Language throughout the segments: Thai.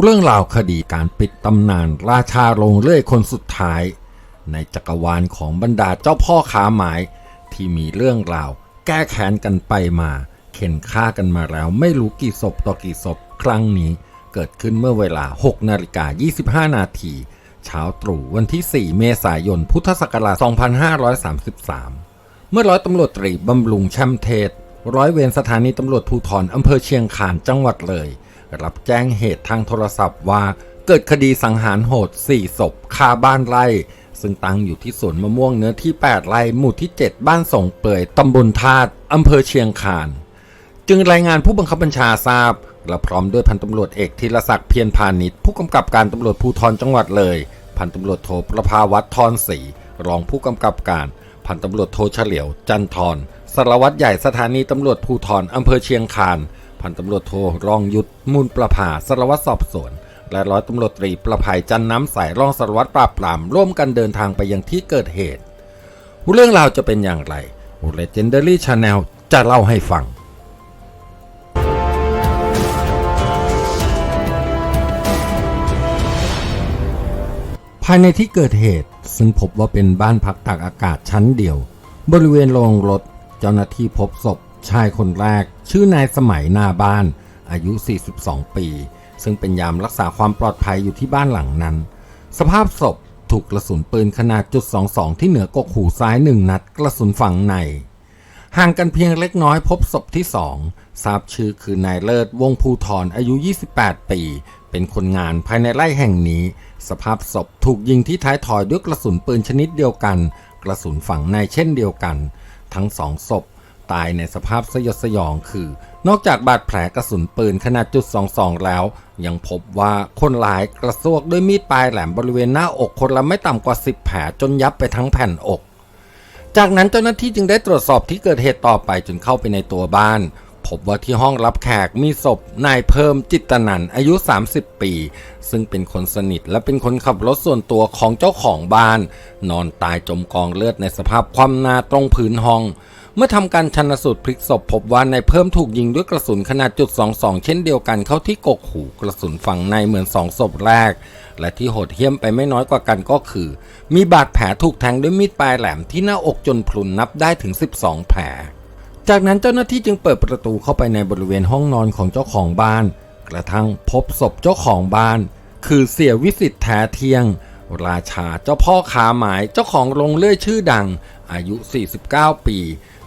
เรื่องราวคดีการปิดตำนานราชาลงเลื่อยคนสุดท้าย ในจักรวาลของบรรดาเจ้าพ่อขาหมาย ที่มีเรื่องราว แก้แค้นกันไปมา เข็นฆ่ากันมาแล้วไม่รู้กี่ศพต่อกี่ศพครั้งนี้ เกิดขึ้นเมื่อเวลา 6 นาฬิกา 25 นาทีเช้าตรู่วันที่ 4 เมษายน พุทธศักราช 2533 เมื่อร้อยตำรวจตรีบำรุงแชมเทศ ร้อยเวรสถานีตำรวจภูธรอำเภอเชียงคานจังหวัดเลย รับแจ้งเหตุทางโทรศัพท์ว่า เกิดคดีสังหารโหด 4 ศพคาบ้านไร่ ซึ่งตั้งอยู่ที่สวนมะม่วงเนื้อที่ 8 ไร่หมู่ที่ 7 บ้านส่งเปื่อยตำบลธาตุอำเภอเชียงคาน จึงรายงานผู้บังคับบัญชาทราบ และพร้อมด้วยพันตำรวจเอกธีรศักดิ์เพียรพาณิชย์ผู้กำกับการตำรวจภูธรจังหวัดเลย พันตำรวจโทประภาวัฒน์ทรศรีรองผู้กำกับการพันตำรวจโทเฉลียว จันทรสารวัตรใหญ่สถานีตำรวจภูธรอำเภอเชียงคาน พันตำรวจโทรองยุทธมูลประภาสารวัตรสอบสวน และร้อยตำรวจตรีประภัยจันน้ำใสรองสารวัตรปราบปรามร่วมกันเดินทางไปยังที่เกิดเหตุ เรื่องราวจะเป็นอย่างไร Legendary Channel จะเล่าให้ฟังภายในที่เกิดเหตุ ซึ่งพบว่าเป็นบ้านพักตากอากาศชั้นเดียว บริเวณโรงรถ เจ้าหน้าที่พบศพ ชายคนแรก ชื่อนายสมัยนาบ้าน อายุ 42 ปี ซึ่งเป็นยามรักษาความปลอดภัยอยู่ที่บ้านหลังนั้น สภาพศพถูกกระสุนปืนขนาดจุด22 ที่เหนือกกหูซ้ายหนึ่งนัด กระสุนฝังใน ห่างกันเพียงเล็กน้อยพบศพที่สองทราบชื่อคือนายเลิศวงภูทรอายุ 28 ปี เป็นคนงานภายในไร่แห่งนี้ สภาพศพถูกยิงที่ท้ายทอยด้วยกระสุนปืนชนิดเดียวกัน กระสุนฝังในเช่นเดียวกัน ทั้งสองศพ ตายในสภาพสยดสยองคือ นอกจากบาดแผลกระสุนปืนขนาดจุด22 แล้ว ยังพบว่าคนร้ายกระซวกด้วยมีดปลายแหลมบริเวณหน้าอกคนละไม่ต่ำกว่า 10 แผลจนยับไปทั้งแผ่นอก จากนั้นเจ้าหน้าที่จึงได้ตรวจสอบที่เกิดเหตุต่อไปจนเข้าไปในตัวบ้าน พบว่าที่ห้องรับแขกมีศพนายเพิ่มจิตตนันอายุ 30 ปี ซึ่งเป็นคนสนิทและเป็นคนขับรถส่วนตัวของเจ้าของบ้าน นอนตายจมกองเลือดในสภาพคว่ำหน้าตรงพื้นห้อง เมื่อทำการชันสูตรพลิกศพพบว่านายเพิ่มถูกยิงด้วยกระสุนขนาดจุด22 เช่นเดียวกันเข้าที่กกหูกระสุนฝังในเหมือนสองศพแรก และที่โหดเหี้ยมไปไม่น้อยกว่ากันก็คือ มีบาดแผลถูกแทงด้วยมีดปลายแหลมที่หน้าอกจนพลุนนับได้ถึง 12 แผล จากนั้นเจ้าหน้าที่จึงเปิดประตูเข้าไปในบริเวณห้องนอนของเจ้าของบ้าน กระทั่งพบศพเจ้าของบ้าน คือเสียวิสิทธิ์แท้เทียง ราชาเจ้าพ่อขาหมายเจ้าของโรงเลื่อยชื่อดัง อายุ 49 ปี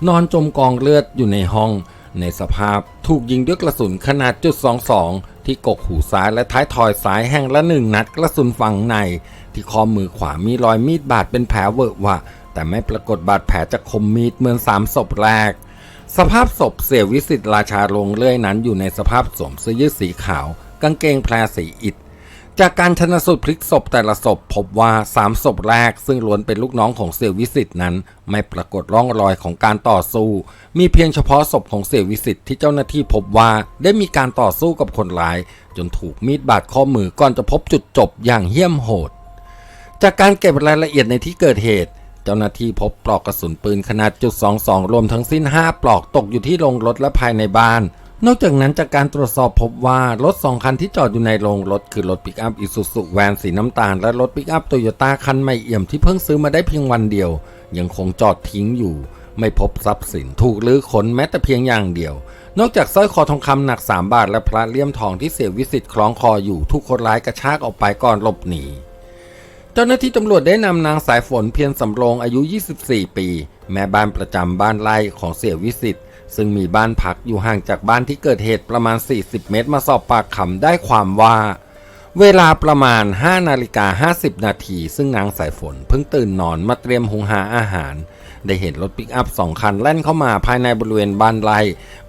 นอนจมกองเลือดอยู่ในห้อง ในสภาพถูกยิงด้วยกระสุนขนาดจุด22 ที่กกหูซ้ายและท้ายทอยซ้ายแห่งละหนึ่งนัดกระสุนฝังใน ที่ข้อมือขวามีรอยมีดบาดเป็นแผลเวอะวะ แต่ไม่ปรากฏบาดแผลจากคมมีดเหมือนสามศพแรกสภาพศพเสียวิสิตราชาลงเลื่อยนั้นอยู่ในสภาพสวมเสื้อยืดสีขาว กางเกงแพรสีอิฐ จากการชนสูตรพลิกศพแต่ละศพพบว่าสามศพแรก ซึ่งล้วนเป็นลูกน้องของเสียวิสิตนั้น ไม่ปรากฏร่องรอยของการต่อสู้ มีเพียงเฉพาะศพของเสียวิสิตที่เจ้าหน้าที่พบว่าได้มีการต่อสู้กับคนร้าย จนถูกมีดบาดข้อมือก่อนจะพบจุดจบอย่างเหี้ยมโหด จากการเก็บรายละเอียดในที่เกิดเหตุ เจ้าหน้าที่พบปลอกกระสุนปืนขนาดจุด22รวมทั้งสิ้น 5 ปลอกตกอยู่ที่โรงรถและภายในบ้าน นอกจากนั้นจากการตรวจสอบพบว่ารถสองคันที่จอดอยู่ในโรงรถคือรถปิกอัพอิซูซุแวนสีน้ำตาลและรถปิกอัพโตโยต้าคันใหม่เอี่ยมที่เพิ่งซื้อมาได้เพียงวันเดียว ยังคงจอดทิ้งอยู่ ไม่พบทรัพย์สินถูกลื้อค้นแม้แต่เพียงอย่างเดียว นอกจากสร้อยคอทองคำหนัก 3 บาทและพระเลี่ยมทองที่เสียวิสิตคล้องคออยู่ทุกคนร้ายกระชากออกไปก่อนหลบหนี เจ้าหน้าที่ตำรวจได้นำนางสายฝนเพียรสำโรงอายุ 24 ปี แม่บ้านประจำบ้านไร่ของเสี่ยวิสิตซึ่งมีบ้านพักอยู่ห่างจากบ้านที่เกิดเหตุประมาณ 40 เมตร มาสอบปากคำได้ความว่า เวลาประมาณ 5 นาฬิกา 50 นาที ซึ่งนางสายฝนเพิ่งตื่นนอนมาเตรียมหุงหาอาหาร ได้เห็นรถปิกอัพสองคันแล่นเข้ามาภายในบริเวณบ้านไร่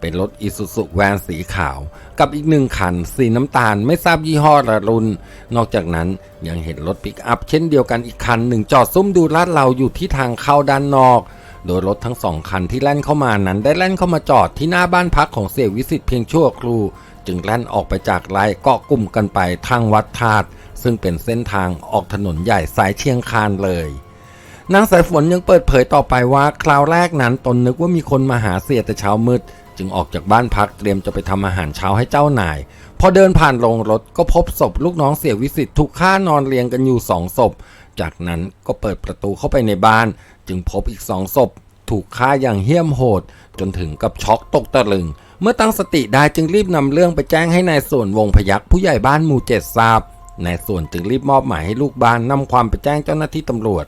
เป็นรถอิซูซุแวนสีขาว กับอีกหนึ่งคัน สีน้ำตาลไม่ทราบยี่ห้อและรุ่นนอกจากนั้นยังเห็นรถปิกอัพ เช่นเดียวกันอีกคันหนึ่งจอดซุ่มดูลาดเราอยู่ที่ทางเข้าด้านนอก โดยรถทั้งสองคันที่แล่นเข้ามานั้นได้แล่นเข้ามาจอดที่หน้าบ้านพักของเสียวิสิตเพียงชั่วครู่จึงแล่นออกไปจากไร่เกาะกลุ่มกันไปทางวัดธาตุซึ่งเป็นเส้นทางออกถนนใหญ่สายเชียงคานเลย นางสายฝนยังเปิดเผยต่อไปว่าคราวแรกนั้นตนนึกว่ามีคนมาหาเสียแต่เช้ามืด จึงออกจากบ้านพักเตรียมจะไปทำอาหารเช้าให้เจ้านาย พอเดินผ่านโรงรถก็พบศพลูกน้องเสียวิสิทธิ์ถูกฆ่านอนเรียงกันอยู่สองศพ จากนั้นก็เปิดประตูเข้าไปในบ้าน จึงพบอีกสองศพ ถูกฆ่าอย่างเหี้ยมโหด จนถึงกับช็อกตกตะลึง เมื่อตั้งสติได้จึงรีบนำเรื่องไปแจ้งให้นายส่วนวงพยักผู้ใหญ่บ้านหมู่เจ็ดทราบนายส่วนจึงรีบมอบหมายให้ลูกบ้านนำความไปแจ้งเจ้าหน้าที่ตำรวจ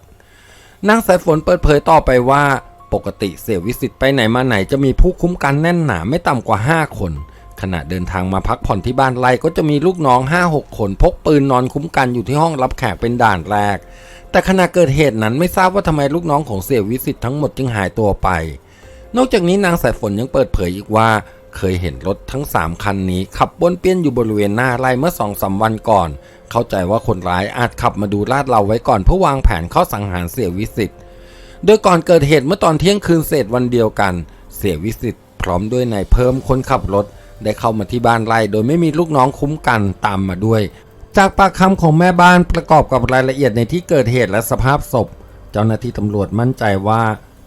นางสายฝนเปิดเผยต่อไปว่า ปกติเสียวิสิทธิ์ไปไหนมาไหนจะมีผู้คุ้มกันแน่นหนาไม่ต่ำกว่า 5 คน ขณะเดินทางมาพักผ่อนที่บ้านไร่ก็จะมีลูกน้อง 5-6 คนพกปืนนอนคุ้มกันอยู่ที่ห้องรับแขกเป็นด่านแรก แต่ขณะเกิดเหตุนั้นไม่ทราบว่าทำไมลูกน้องของเสียวิสิทธิ์ทั้งหมดจึงหายตัวไป นอกจากนี้นางสายฝนยังเปิดเผยอีกว่า เคยเห็นรถทั้ง 3 คันนี้ขับวนเปี้ยนอยู่บริเวณหน้าไร่เมื่อสองสาวันก่อน เข้าใจว่าคนร้ายอาจขับมาดูลาดเราไว้ก่อนเพื่อวางแผนเข้าสังหารเสียวิสิทธิ์โดยก่อนเกิดเหตุเมื่อตอนเที่ยงคืนเศษวันเดียวกัน เสียวิสิทธิ์พร้อมด้วยนายเพิ่มคนขับรถ ได้เข้ามาที่บ้านไร่โดยไม่มีลูกน้องคุ้มกันตามมาด้วย จากปากคำของแม่บ้านประกอบกับรายละเอียดในที่เกิดเหตุและสภาพศพ เจ้าหน้าที่ตำรวจมั่นใจว่า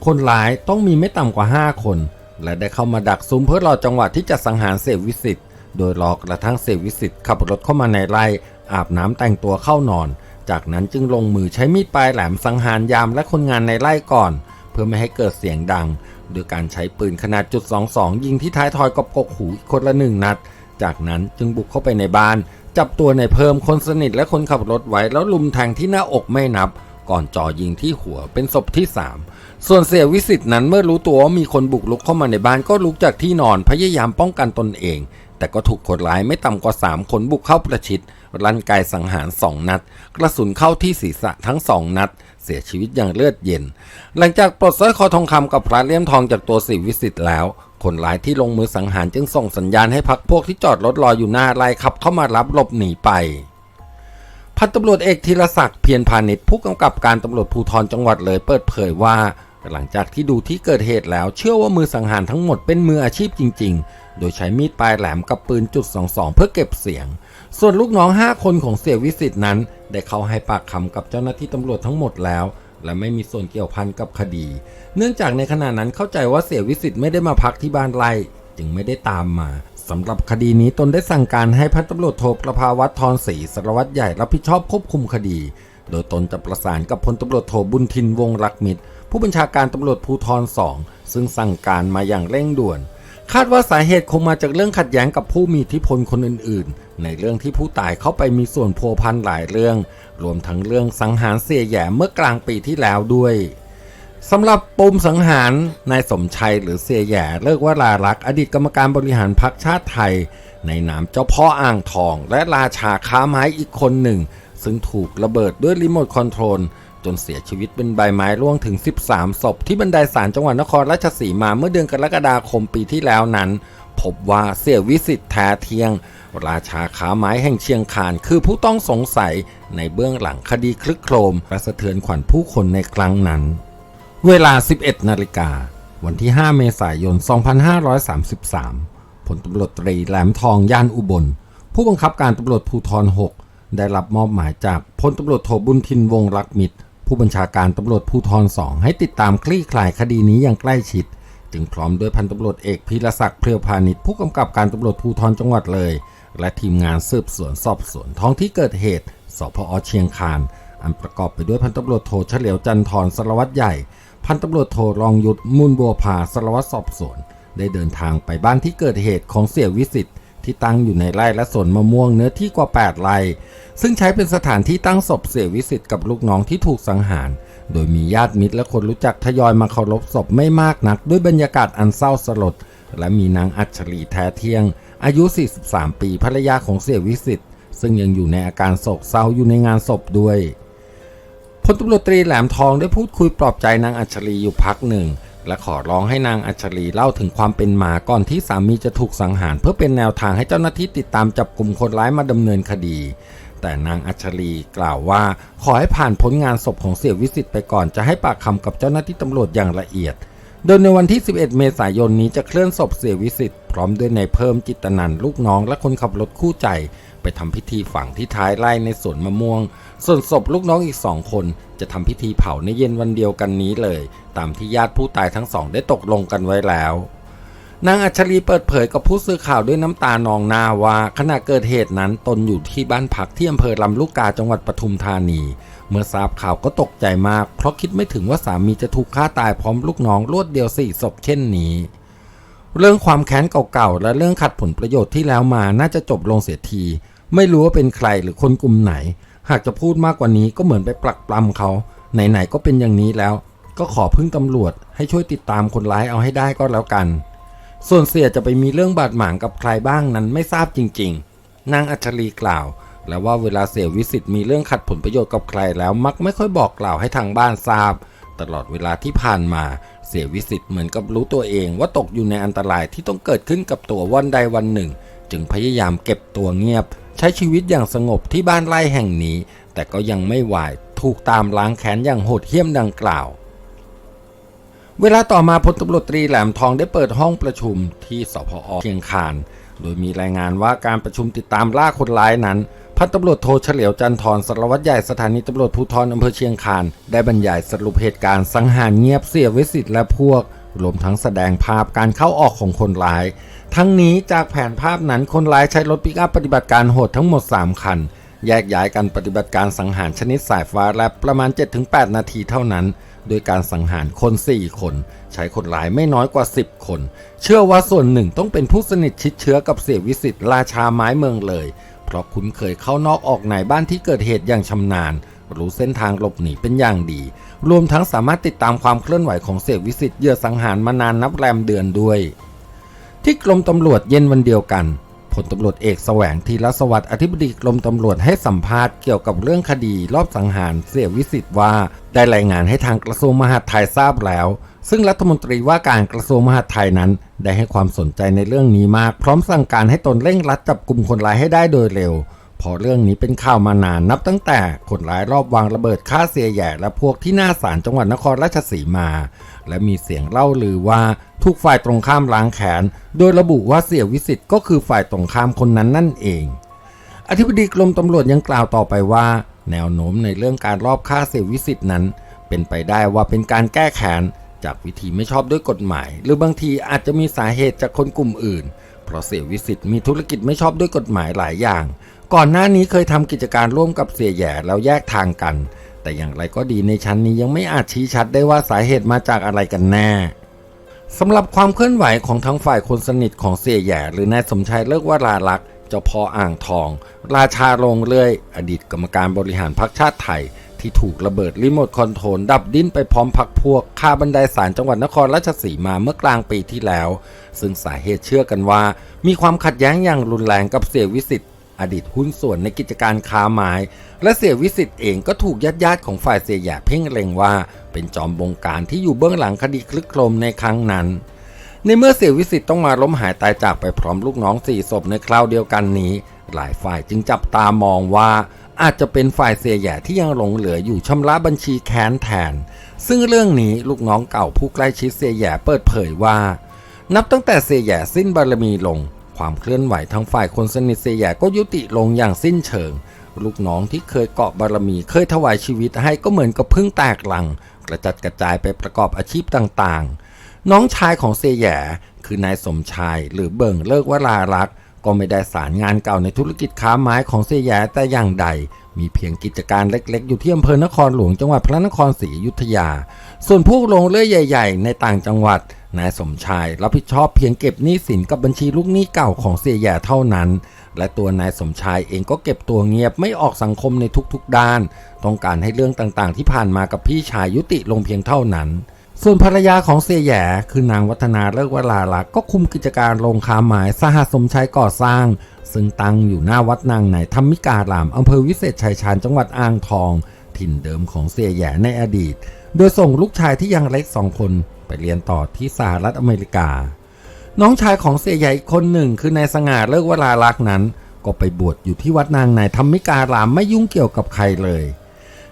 คนร้ายต้องมีไม่ต่ำกว่า 5 คน และได้เข้ามาดักซุ่มเพื่อรอจังหวะที่จะสังหารเสวิสิทธ์โดยรอกระทั่งเสวิสิทธ์ขับรถเข้ามาในไร่อาบน้ำแต่งตัวเข้านอน จากนั้นจึงลงมือใช้มีดปลายแหลมสังหารยามและคนงานในไร่ก่อน เพื่อไม่ให้เกิดเสียงดัง โดยการใช้ปืนขนาดจุด22 ยิงที่ท้ายทอยกับกกหูอีกคนละหนึ่งนัด จากนั้นจึงบุกเข้าไปในบ้าน จับตัวในเพิ่มคนสนิทและคนขับรถไว้แล้วลุมแทงที่หน้าอกไม่นับ ก่อนจ่อยิงที่หัวเป็นศพที่ 3 ส่วนเสียวิสิตนั้นเมื่อรู้ตัวว่ามีคนบุกลุกเข้ามาในบ้านก็ลุกจากที่นอนพยายามป้องกันตนเอง แต่ก็ถูกคนร้ายไม่ต่ำกว่า 3 คนบุกเข้าประชิดรันไกายสังหาร 2 นัด กระสุนเข้าที่ศีรษะทั้ง 2 นัด เสียชีวิตอย่างเลือดเย็น หลังจากปลดสร้อยคอทองคำกับพระเลี่ยมทองจากตัวสิวิสิตแล้วคนร้ายที่ลงมือสังหารจึงส่งสัญญาณให้พักพวกที่จอดรถรออยู่หน้าไล่ขับเข้ามารับหลบหนีไป พันตำรวจเอกธีรศักดิ์เพียรพาณิชย์ผู้กำกับการตำรวจภูธรจังหวัดเลยเปิดเผยว่า หลังจากที่ดูที่เกิดเหตุแล้ว เชื่อว่ามือสังหารทั้งหมดเป็นมืออาชีพจริง ๆ โดยใช้มีดปลายแหลมกับปืนจุด22เพื่อเก็บเสียง ส่วนลูกน้อง 5 คนของเสียวิสิตนั้น ได้เข้าให้ปากคำกับเจ้าหน้าที่ตำรวจทั้งหมดแล้ว และไม่มีส่วนเกี่ยวพันกับคดี เนื่องจากในขณะนั้นเข้าใจว่าเสียวิสิตไม่ได้มาพักที่บ้านไร่จึงไม่ได้ตามมา สำหรับคดีนี้ตนได้สั่งการให้พันตำรวจโทประภาวัฒน์ทรศรีสารวัตรใหญ่รับผิดชอบควบคุมคดี โดยตนจะประสานกับพลตำรวจโทบุญทินวงรักมิตร ผู้บัญชาการตำรวจภูธรสองซึ่งสั่งการมาอย่างเร่งด่วน คาดว่าสาเหตุคงมาจากเรื่องขัดแย้งกับผู้มีอิทธิพลคนอื่นๆ ในเรื่องที่ผู้ตายเข้าไปมีส่วนพัวพันหลายเรื่อง รวมทั้งเรื่องสังหารเสียแหย่เมื่อกลางปีที่แล้วด้วย สำหรับปมสังหารนายสมชัยหรือเสียแย่เลิกว่าลารักษ์อดีตกรรมการบริหารพรรคชาติไทย ในนามเจ้าพ่ออ่างทอง และราชาค้าไม้อีกคนหนึ่ง ซึ่งถูกระเบิดด้วยรีโมทคอนโทรล จนเสียชีวิตเป็นใบไม้ร่วงถึง 13 ศพ ที่บันไดศาลจังหวัดนครราชสีมาเมื่อเดือนกรกฎาคมปีที่แล้วนั้น พบว่าเสียวิสิทธิ์แท้เทียง ราชาขาไม้แห่งเชียงคานคือผู้ต้องสงสัยในเบื้องหลังคดีคลึกโครมและสะเทือนขวัญผู้คนในครั้งนั้น เวลา 11 นาฬิกา วันที่ 5 เมษายน 2533 ผลตำรวจตรีแหลมทองย่านอุบล ผู้บังคับการตำรวจภูธร 6 ได้รับมอบหมายจากพลตำรวจโทบุญทินวงศ์รักมิตร ผู้บัญชาการตำรวจภูธร 2 ให้ติดตามคลี่คลายคดีนี้อย่างใกล้ชิด จึงพร้อมด้วยพันตำรวจเอกพีรศักดิ์เพียวพาณิชย์ผู้กำกับการตำรวจภูธรจังหวัดเลย และทีมงานสืบสวนสอบสวนท้องที่เกิดเหตุ สพอเชียงคาน อันประกอบไปด้วยพันตำรวจโทเฉลียวจันทรสารวัตรใหญ่ พันตำรวจโทรองยุทธมูลบัวพาสารวัตรสอบสวน ได้เดินทางไปบ้านที่เกิดเหตุของเสี่ยวิสิทธิ์ที่ตั้งอยู่ในไร่และสวนมะม่วงเนื้อที่กว่า 8 ไร่ ซึ่งใช้เป็นสถานที่ตั้งศพเสียวิสิทธิ์กับลูกน้องที่ถูกสังหาร โดยมีญาติมิตรและคนรู้จักทยอยมาเคารพศพไม่มากนัก ด้วยบรรยากาศอันเศร้าสลด และมีนางอัญชลีแท้เที่ยง อายุ 43 ปีภรรยาของเสียวิสิทธิ์ซึ่งยังอยู่ในอาการโศกเศร้าอยู่ในงานศพด้วย พลตำรวจตรีแหลมทองได้พูดคุยปลอบใจนางอัญชรีอยู่พักหนึ่ง และขอร้องให้นางอัญชรีเล่าถึงความเป็นมาก่อนที่สามีจะถูกสังหาร เพื่อเป็นแนวทางให้เจ้าหน้าที่ติดตามจับกลุ่มคนร้ายมาดำเนินคดี แต่นางอัญชรีกล่าวว่าขอให้ผ่านพ้นงานศพของเสี่ยวิสิตไปก่อนจะให้ปากคำกับเจ้าหน้าที่ตำรวจอย่างละเอียด โดยในวันที่ 11 เมษายนนี้จะเคลื่อนศพเสียวิสิตพร้อมด้วยนายเพิ่มจิตนันลูกน้องและคนขับรถคู่ใจ ไปทำพิธีฝังที่ท้ายไร่ในสวนมะม่วง ส่วนศพลูกน้องอีกสองคนจะทำพิธีเผาในเย็นวันเดียวกันนี้เลย ตามที่ญาติผู้ตายทั้งสองได้ตกลงกันไว้แล้ว นางอัชลีเปิดเผยกับผู้สื่อข่าวด้วยน้ำตานองหน้าว่าขณะเกิดเหตุนั้นตนอยู่ที่บ้านพักที่อำเภอลำลูกกาจังหวัดปทุมธานี เมื่อทราบข่าวก็ตกใจมาก เพราะคิดไม่ถึงว่าสามีจะถูกฆ่าตายพร้อมลูกน้องรวดเดียวสี่ศพเช่นนี้ เรื่องความแค้นเก่าๆและเรื่องขัดผลประโยชน์ที่แล้วมาน่าจะจบลงเสียที ไม่รู้ว่าเป็นใครหรือคนกลุ่มไหน หากจะพูดมากกว่านี้ก็เหมือนไปปลักปลำเขาไหนๆก็เป็นอย่างนี้แล้ว ก็ขอพึ่งตำรวจให้ช่วยติดตามคนร้ายเอาให้ได้ก็แล้วกัน ส่วนเสียจะไปมีเรื่องบาดหมางกับใครบ้างนั้นไม่ทราบจริง ๆ นางอัจฉรีกล่าว แล้วว่าเวลาเสียวิสิตมีเรื่องขัดผลประโยชน์กับใครแล้วมักไม่ค่อยบอกกล่าวให้ทางบ้านทราบ ตลอดเวลาที่ผ่านมา เสียวิสิตเหมือนกับรู้ตัวเองว่าตกอยู่ในอันตรายที่ต้องเกิดขึ้นกับตัววันใดวันหนึ่ง จึงพยายามเก็บตัวเงียบ ใช้ชีวิตอย่างสงบที่บ้านไร่แห่งนี้ แต่ก็ยังไม่ไหวถูกตามล้างแค้นอย่างโหดเหี้ยมดังกล่าว เวลาต่อมาพลตำรวจตรีแหลมทองได้เปิดห้องประชุมที่สพอเชียงคาน โดยมีรายงานว่าการประชุมติดตามล่าคนร้ายนั้น พันตำรวจโทเฉลียวจันทร์สารวัตรใหญ่สถานีตำรวจภูธรอำเภอเชียงคาน ได้บรรยายสรุปเหตุการณ์สังหารเงียบเสียวิสิตและพวก รวมทั้งแสดงภาพการเข้าออกของคนร้าย ทั้งนี้จากแผนภาพนั้นคนร้ายใช้รถปิกอัพปฏิบัติการโหดทั้งหมด 3 คัน แยกย้ายกันปฏิบัติการสังหารชนิดสายฟ้าแลบประมาณ 7-8 นาทีเท่านั้น โดยการสังหารคน 4 คน ใช้คนร้ายไม่น้อยกว่า 10 คน เชื่อว่าส่วนหนึ่งต้องเป็นผู้สนิทชิดเชื้อกับเสียวิสิตราชาไม้เมืองเลย เพราะคุ้นเคยเข้านอกออกในบ้านที่เกิดเหตุอย่างชำนาญ รู้เส้นทางหลบหนีเป็นอย่างดี รวมทั้งสามารถติดตามความเคลื่อนไหวของเสียวิสิตเหยื่อสังหารมานานนับแรมเดือนด้วย ที่กรมตำรวจเย็นวันเดียวกัน พลตำรวจเอกแสวงทีรสวัสดิ์อธิบดีกรมตำรวจให้สัมภาษณ์เกี่ยวกับเรื่องคดีรอบสังหารเสียวิสิตว่า ได้รายงานให้ทางกระทรวงมหาดไทยทราบแล้ว ซึ่งรัฐมนตรีว่าการกระทรวงมหาดไทยนั้น ได้ให้ความสนใจในเรื่องนี้มาก พร้อมสั่งการให้ตนเร่งรัดจับกลุ่มคนร้ายให้ได้โดยเร็วพอเรื่องนี้เป็นข่าวมานานนับตั้งแต่คนร้ายรอบวางระเบิดฆ่าเสียแหย่และพวกที่หน้าศาลจังหวัดนครราชสีมา และมีเสียงเล่าลือว่าถูกฝ่ายตรงข้ามล้างแขน โดยระบุว่าเสียวิสิตก็คือฝ่ายตรงข้ามคนนั้นนั่นเอง อธิบดีกรมตำรวจยังกล่าวต่อไปว่า แนวโน้มในเรื่องการรอบฆ่าเสียวิสิตนั้น เป็นไปได้ว่าเป็นการแก้แค้นจากวิธีไม่ชอบด้วยกฎหมาย หรือบางทีอาจจะมีสาเหตุจากคนกลุ่มอื่น เพราะเสียวิสิตมีธุรกิจไม่ชอบด้วยกฎหมายหลายอย่าง ก่อนหน้านี้เคยทำกิจการร่วมกับเสียแย่แล้วแยกทางกัน แต่อย่างไรก็ดีในชั้นนี้ยังไม่อาจชี้ชัดได้ว่าสาเหตุมาจากอะไรกันแน่สำหรับความเคลื่อนไหวของทั้งฝ่ายคนสนิทของเสียแย่หรือนายสมชายเลิกว่าลาลักษ์เจ้าพ่ออ่างทอง ราชาลงเลื่อย อดีตกรรมการบริหารพรรคชาติไทย ที่ถูกระเบิดรีโมทคอนโทรลดับดิ้นไปพร้อมพักพวกคาบันไดศาลจังหวัดนครราชสีมาเมื่อกลางปีที่แล้ว ซึ่งสาเหตุเชื่อกันว่า มีความขัดแย้งอย่างรุนแรงกับเสียวิสิทธิ์อดีตหุ้นส่วนในกิจการค้าไม้ และเสียวิสิทธิ์เองก็ถูกญาติญาติของฝ่ายเสียหยาเพ่งเล็งว่า เป็นจอมบงการที่อยู่เบื้องหลังคดีคลึกโครมในครั้งนั้น ในเมื่อเสียวิสิทธิ์ต้องมาล้มหายตายจากไปพร้อมลูกน้องสี่ศพในคราวเดียวกันนี้ หลายฝ่ายจึงจับตามองว่าอาจจะเป็นฝ่ายเสียแหย่ที่ยังหลงเหลืออยู่ชำระบัญชีแค้นแทน ซึ่งเรื่องนี้ลูกน้องเก่าผู้ใกล้ชิดเสียแหย่เปิดเผยว่า นับตั้งแต่เสียแหย่สิ้นบารมีลง ความเคลื่อนไหวทางฝ่ายคนสนิทเสียแหย่ก็ยุติลงอย่างสิ้นเชิง ลูกน้องที่เคยเกาะบารมี เคยถวายชีวิตให้ก็เหมือนกับพึ่งแตกหลัง กระจัดกระจายไปประกอบอาชีพต่างๆ น้องชายของเสียแย่คือนายสมชายหรือเบิ่งเลิกวรารักษ์ก็ไม่ได้สารงานเก่าในธุรกิจค้าไม้ของเสียแย่แต่อย่างใด มีเพียงกิจการเล็กๆ อยู่ที่อำเภอนครหลวงจังหวัดพระนครศรีอยุธยา ส่วนพวกโรงเลื่อยใหญ่ ๆ ในต่างจังหวัดนายสมชายรับผิดชอบเพียงเก็บหนี้สินกับบัญชีลูกหนี้เก่าของเสียแย่เท่านั้น และตัวนายสมชายเองก็เก็บตัวเงียบไม่ออกสังคมในทุกๆด้าน ต้องการให้เรื่องต่างๆ ที่ผ่านมากับพี่ชายยุติลงเพียงเท่านั้น ส่วนภรรยาของเสียแย่คือนางวัฒนาเลิกวราลักก็คุมกิจการโรงค้าไม้สหสมชัยก่อสร้าง ซึ่งตั้งอยู่หน้าวัดนางในธรรมิการามอำเภอวิเศษชัยชาญจังหวัดอ่างทอง ถิ่นเดิมของเสียแย่ในอดีต โดยส่งลูกชายที่ยังเล็กสองคนไปเรียนต่อที่สหรัฐอเมริกา น้องชายของเสียใหญ่อีกคนหนึ่ง คือนายสง่าเลิกวราลักษณ์นั้น ก็ไปบวชอยู่ที่วัดนางในธรรมิการามไม่ยุ่งเกี่ยวกับใครเลย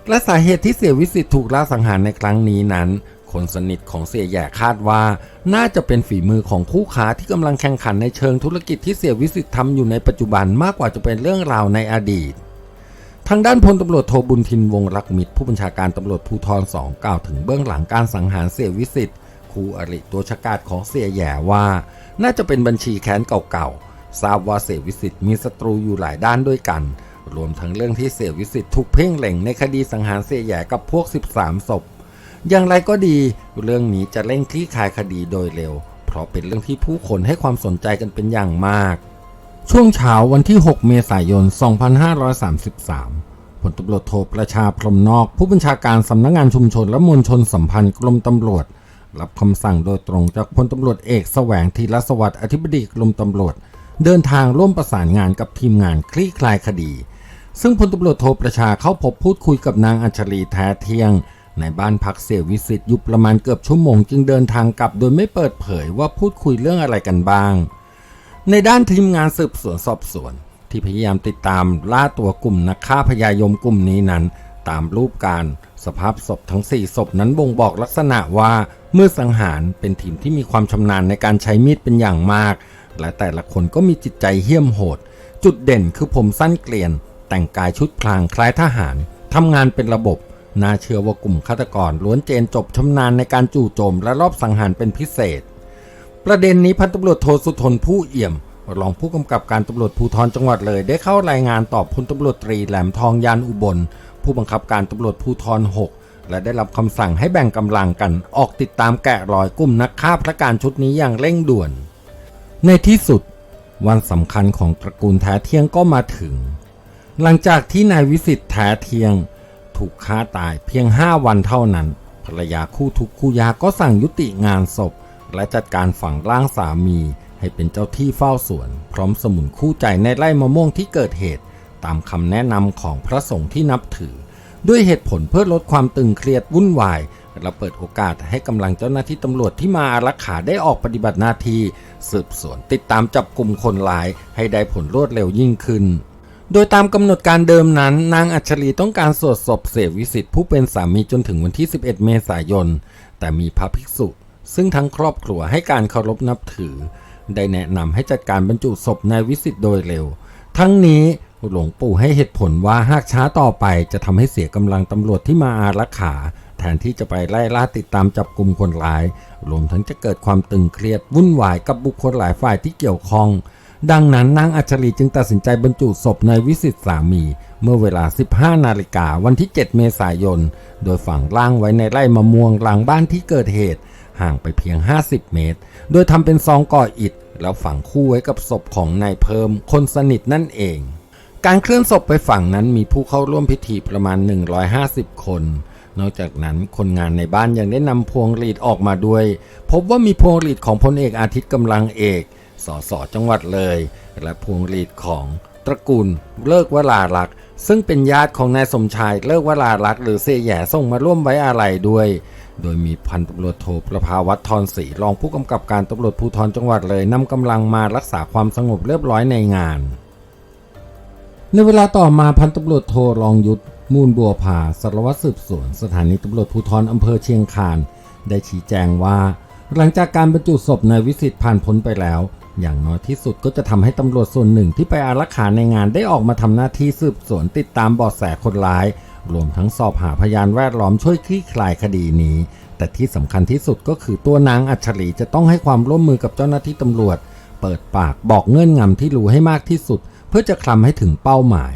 และสาเหตุที่เสียวิสิตถูกล่าสังหารในครั้งนี้นั้น คนสนิทของเสียแหย่คาดว่า น่าจะเป็นฝีมือของคู่ค้าที่กำลังแข่งขันในเชิงธุรกิจที่เสียวิสิตทำอยู่ในปัจจุบันมากกว่าจะเป็นเรื่องราวในอดีตทางด้านพลตำรวจโทบุญทินวงรักมิตรผู้บัญชาการตำรวจภูธรสองกล่าวถึงเบื้องหลังการสังหารเสียวิสิต คู่อริตัวฉกาจของเสียแย่ว่า น่าจะเป็นบัญชีแค้นเก่าๆ ทราบว่าเสียวิสิตมีศัตรูอยู่หลายด้านด้วยกัน รวมทั้งเรื่องที่เสียวิสิตถูกเพ่งเล็งในคดีสังหารเสียแย่กับพวก 13ศพ อย่างไรก็ดี เรื่องนี้จะเร่งคลี่คลายคดีโดยเร็ว เพราะเป็นเรื่องที่ผู้คนให้ความสนใจกันเป็นอย่างมาก ช่วงเช้าวันที่ 6 เมษายน 2533ผลตำรวจโทประชาพรมนอก ผู้บัญชาการสำนักงานชุมชนและมวลชนสัมพันธ์กรมตำรวจ รับคำสั่งโดยตรงจากพลตำรวจเอกแสวงธีรสวัสดิ์อธิบดีกรมตำรวจ เดินทางร่วมประสานงานกับทีมงานคลี่คลายคดี ซึ่งพลตำรวจโทประชาเข้าพบพูดคุยกับนางอัญชลีแท้เที่ยง ในบ้านพักเสียวิสิตยู่ประมาณเกือบชั่วโมงจึงเดินทางกลับ โดยไม่เปิดเผยว่าพูดคุยเรื่องอะไรกันบ้าง ในด้านทีมงานสืบสวนสอบสวน ที่พยายามติดตามล่าตัวกลุ่มนักฆ่าพยายมกลุ่มนี้นั้น ตามรูปการสภาพศพทั้ง 4 ศพนั้นบ่งบอกลักษณะว่า เมื่อสังหารเป็นทีมที่มีความชำนาญในการใช้มีดเป็นอย่างมาก และแต่ละคนก็มีจิตใจเหี้ยมโหด จุดเด่นคือผมสั้นเกลียน แต่งกายชุดพลางคล้ายทหารทำงานเป็นระบบ น่าเชื่อว่ากลุ่มฆาตกรล้วนเจนจบชำนาญในการจู่โจมและรอบสังหารเป็นพิเศษ ประเด็นนี้พันตำรวจโทสุทนผู้เอี่ยมรองผู้กำกับการตำรวจภูธรจังหวัดเลย ได้เข้ารายงานต่อพลตำรวจตรีแหลมทองยานอุบล ผู้บังคับการตำรวจภูธร6 และได้รับคำสั่งให้แบ่งกำลังกันออกติดตามแกะรอยกลุ่มนักฆ่าพระการชุดนี้อย่างเร่งด่วน ในที่สุด วันสำคัญของตระกูลแท้เที่ยงก็มาถึง หลังจากที่นายวิสิทธิ์แท้เที่ยง ถูกฆ่าตายเพียง5วันเท่านั้น ภรรยาคู่ทุกคู่ยาก็สั่งยุติงานศพ และจัดการฝังร่างสามีให้เป็นเจ้าที่เฝ้าสวน พร้อมสมุนคู่ใจในไร่มะม่วงที่เกิดเหตุ ตามคำแนะนำของพระสงฆ์ที่นับถือ ด้วยเหตุผลเพื่อลดความตึงเครียดวุ่นวายและเปิดโอกาสให้กำลังเจ้าหน้าที่ตำรวจที่มาอารักขาได้ออกปฏิบัติหน้าที่สืบสวนติดตามจับกลุ่มคนร้าย ให้ได้ผลรวดเร็วยิ่งขึ้น โดยตามกำหนดการเดิมนั้น นางอัญชลีต้องการสวดศพเสวิสิทธิ์ผู้เป็นสามีจนถึงวันที่ 11 เมษายน แต่มีพระภิกษุ ซึ่งทั้งครอบครัวให้การเคารพนับถือ ได้แนะนำให้จัดการบรรจุศพนายวิสิทธิ์โดยเร็ว ทั้งนี้ หลวงปู่ให้เหตุผลว่าหากช้าต่อไปจะทำให้เสียกำลังตำรวจที่มาอารักขา แทนที่จะไปไล่ล่าติดตามจับกลุ่มคนร้ายรวมทั้งจะเกิดความตึงเครียดวุ่นวายกับบุคคลหลายฝ่ายที่เกี่ยวข้อง ดังนั้นนางอัญชลีจึงตัดสินใจบรรจุศพนายวิสิตสามี เมื่อเวลา 15 นาฬิกาวันที่ 7 เมษายน โดยฝังร่างไว้ในไร่มะม่วงหลังบ้านที่เกิดเหตุ ห่างไปเพียง 50 เมตร โดยทำเป็นซองก่ออิฐแล้วฝังคู่ไว้กับศพของนายเพิ่มคนสนิทนั่นเอง การเคลื่อนศพไปฝั่งนั้นมีผู้เข้าร่วมพิธีประมาณ 150 คน นอกจากนั้นคนงานในบ้านยังได้นำพวงหลีดออกมาด้วย พบว่ามีพวงหลีดของพลเอกอาทิตย์กำลังเอก สสจังหวัดเลย และพวงหลีดของตระกูลเลิกวลาลักษ์ซึ่งเป็นญาติของนายสมชายเลิกวลาลักษ์หรือเสียแย่ส่งมาร่วมไว้อาลัยด้วย โดยมีพันตำรวจโทประภาวัฒน์ทรศรีรองผู้กำกับการตำรวจภูธรจังหวัดเลยนำกำลังมารักษาความสงบเรียบร้อยในงาน ในเวลาต่อมาพันตำรวจโทรองยุทธมูลบัวผาสารวัตรสืบสวน สถานีตำรวจภูธรอำเภอเชียงคาน ได้ชี้แจงว่า หลังจากการบรรจุศพนายวิสิทธิ์ผ่านพ้นไปแล้ว อย่างน้อยที่สุดก็จะทำให้ตำรวจส่วนหนึ่งที่ไปอารักขาในงานได้ออกมาทำหน้าที่สืบสวนติดตามเบาะแสคนร้าย รวมทั้งสอบหาพยานแวดล้อมช่วยคลี่คลายคดีนี้ แต่ที่สำคัญที่สุดก็คือตัวนางอัญชลีจะต้องให้ความร่วมมือกับเจ้าหน้าที่ตำรวจ เปิดปากบอกเงื่อนงำที่รู้ให้มากที่สุด เพื่อจะคลำให้ถึงเป้าหมาย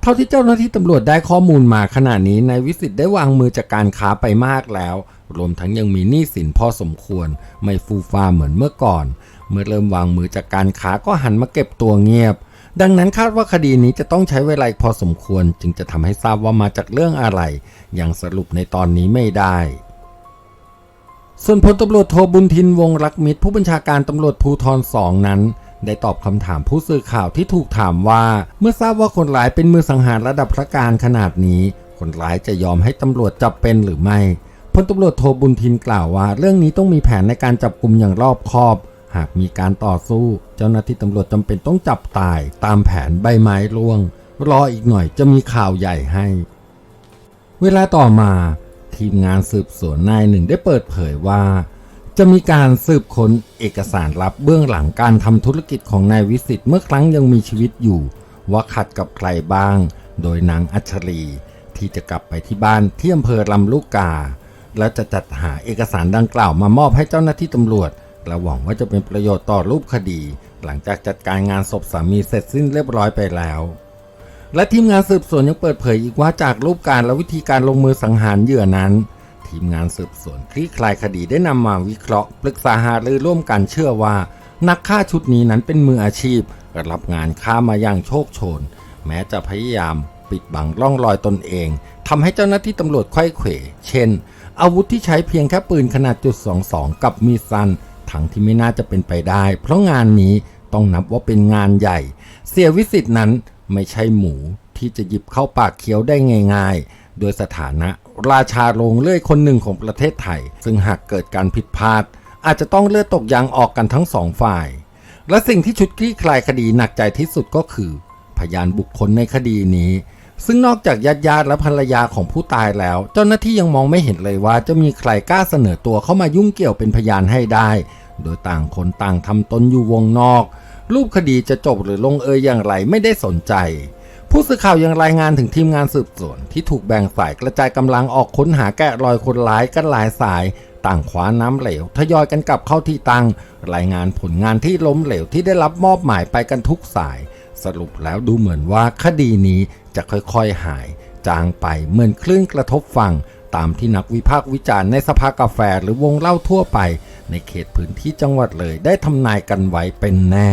เท่าที่เจ้าหน้าที่ตำรวจได้ข้อมูลมาขณะนี้นายวิสิทธิ์ได้วางมือจากการค้าไปมากแล้ว รวมทั้งยังมีหนี้สินพอสมควร ไม่ฟูฟ้าเหมือนเมื่อก่อน เมื่อเริ่มวางมือจากการค้าก็หันมาเก็บตัวเงียบ ดังนั้นคาดว่าคดีนี้จะต้องใช้เวลาพอสมควร จึงจะทำให้ทราบว่ามาจากเรื่องอะไรยังสรุปในตอนนี้ไม่ได้ส่วนพลตำรวจโทบุญทินวงรักมิตรผู้บัญชาการตำรวจภูธรสองนั้น ได้ตอบคำถามผู้สื่อข่าวที่ถูกถามว่า เมื่อทราบว่าคนร้ายเป็นมือสังหารระดับพระการขนาดนี้ คนร้ายจะยอมให้ตำรวจจับเป็นหรือไม่พลตำรวจโทบุญทินกล่าวว่า เรื่องนี้ต้องมีแผนในการจับกลุ่มอย่างรอบคอบ หากมีการต่อสู้ เจ้าหน้าที่ตำรวจจำเป็นต้องจับตาย ตามแผนใบไม้ร่วง รออีกหน่อยจะมีข่าวใหญ่ให้ เวลาต่อมา ทีมงานสืบสวนนายหนึ่งได้เปิดเผยว่า จะมีการสืบค้นเอกสารลับเบื้องหลังการทำธุรกิจของนายวิสิทธิ์เมื่อครั้งยังมีชีวิตอยู่ ว่าขัดกับใครบ้าง โดยนางอัชลีที่จะกลับไปที่บ้านที่อำเภอลำลูกกา และจะจัดหาเอกสารดังกล่าวมามอบให้เจ้าหน้าที่ตำรวจ และหวังว่าจะเป็นประโยชน์ต่อรูปคดี หลังจากจัดการงานศพสามีเสร็จสิ้นเรียบร้อยไปแล้วและทีมงานสืบสวนยังเปิดเผยอีกว่าจากรูปการและวิธีการลงมือสังหารเหยื่อนั้น ทีมงานสืบสวนคลี่คลายคดีได้นำมาวิเคราะห์ปรึกษาหารือร่วมกันเชื่อว่า นักฆ่าชุดนี้นั้นเป็นมืออาชีพรับงานฆ่ามาอย่างโชคโชน แม้จะพยายามปิดบังร่องรอยตนเองทำให้เจ้าหน้าที่ตำรวจไข้เขวเช่น อาวุธที่ใช้เพียงแค่ปืนขนาดจุด22 กับมีสันทั้งที่ไม่น่าจะเป็นไปได้ เพราะงานนี้ต้องนับว่าเป็นงานใหญ่ เสียวิสิตนั้นไม่ใช่หมูที่จะหยิบเข้าปากเคี้ยวได้ง่ายๆ โดยสถานะ ราชาโรงเลื่อยคนหนึ่งของประเทศไทย ซึ่งหากเกิดการผิดพลาด อาจจะต้องเลือดตกยางออกกันทั้งสองฝ่าย และสิ่งที่ชุดคลี่คลายคดีหนักใจที่สุดก็คือ พยานบุคคลในคดีนี้ ซึ่งนอกจากญาติญาติและภรรยาของผู้ตายแล้ว เจ้าหน้าที่ยังมองไม่เห็นเลยว่าจะมีใครกล้าเสนอตัวเข้ามายุ่งเกี่ยวเป็นพยานให้ได้ โดยต่างคนต่างทำตนอยู่วงนอก รูปคดีจะจบหรือลงเอยอย่างไรไม่ได้สนใจ ผู้สื่อข่าวยังรายงานถึงทีมงานสืบสวนที่ถูกแบ่งฝ่ายกระจายกำลังออกค้นหาแกะรอยคนร้ายกันหลายสาย ต่างขวาน้ำเหลวทยอยกันกลับเข้าที่ตั้ง รายงานผลงานที่ล้มเหลวที่ได้รับมอบหมายไปกันทุกสาย สรุปแล้วดูเหมือนว่าคดีนี้จะค่อยๆหาย จางไปเหมือนคลื่นกระทบฝั่งตามที่นักวิพากษ์วิจารณ์ในสภากาแฟหรือวงเล่าทั่วไป ในเขตพื้นที่จังหวัดเลยได้ทำนายกันไว้เป็นแน่